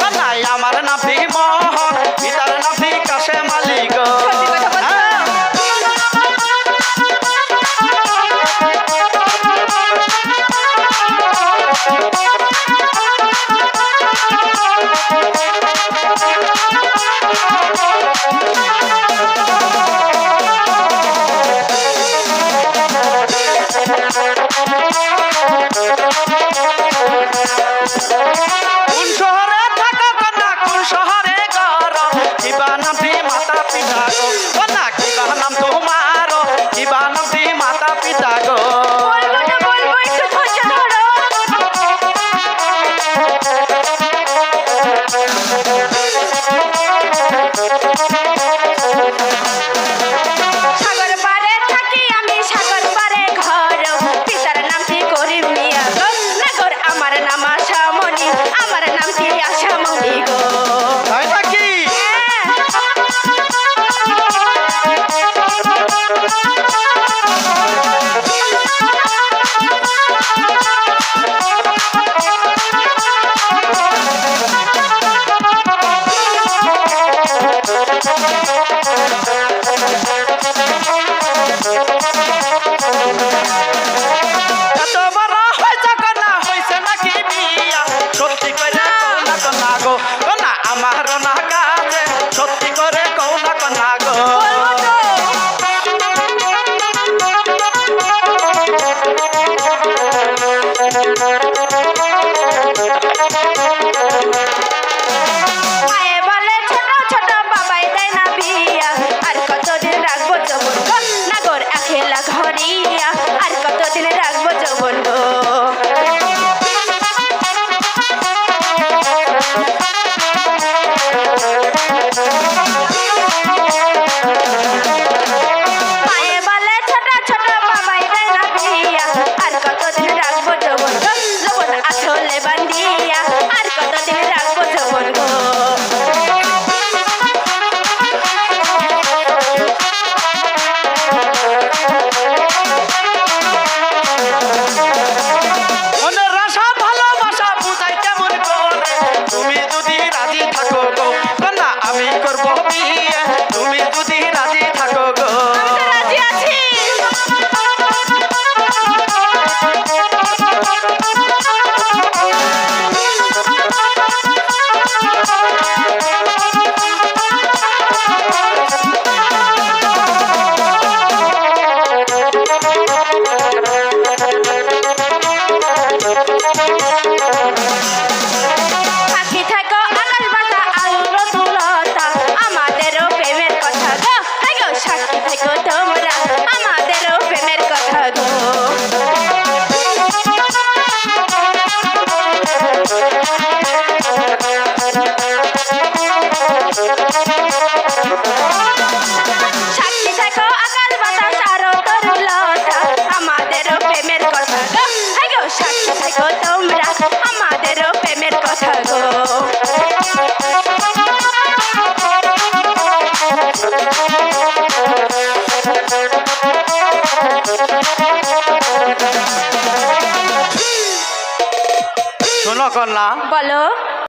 banda. আর কতদিন রাখব যৌবন গো? শোনো কন্যা। বলো।